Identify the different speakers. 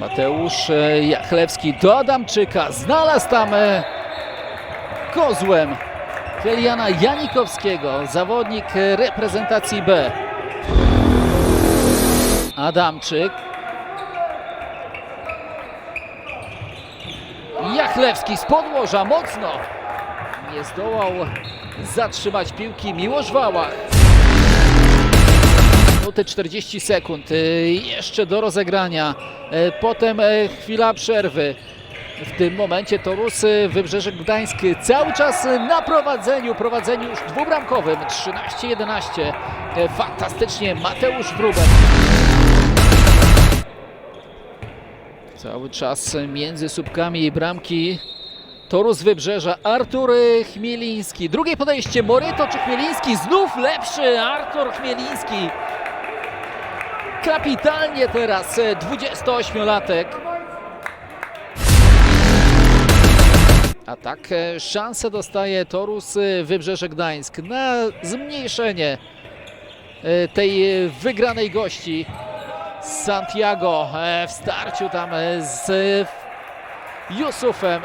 Speaker 1: Mateusz e, Jachlewski do Adamczyka. Znalazł tam e, kozłem Keliana Janikowskiego, zawodnik e, reprezentacji B. Adamczyk. Jachlewski z podłoża mocno. Nie zdołał zatrzymać piłki Miłosz Wałach. Minuty 40 sekund. y, Jeszcze do rozegrania. E, Potem e, chwila przerwy. W tym momencie Torus y, Wybrzeże Gdańsk cały czas y, na prowadzeniu. Prowadzeniu już dwubramkowym. 13-11. E, Fantastycznie Mateusz Wróbel. Cały czas między słupkami i bramki Torus Wybrzeża, Artur y, Chmieliński. Drugie podejście, Moryto czy Chmieliński? Znów lepszy Artur Chmieliński. Kapitalnie teraz y, 28-latek. A tak e, szansę dostaje Torus y, Wybrzeże Gdańsk na zmniejszenie e, tej e, wygranej gości. Santiago e, w starciu tam e, z Jusufem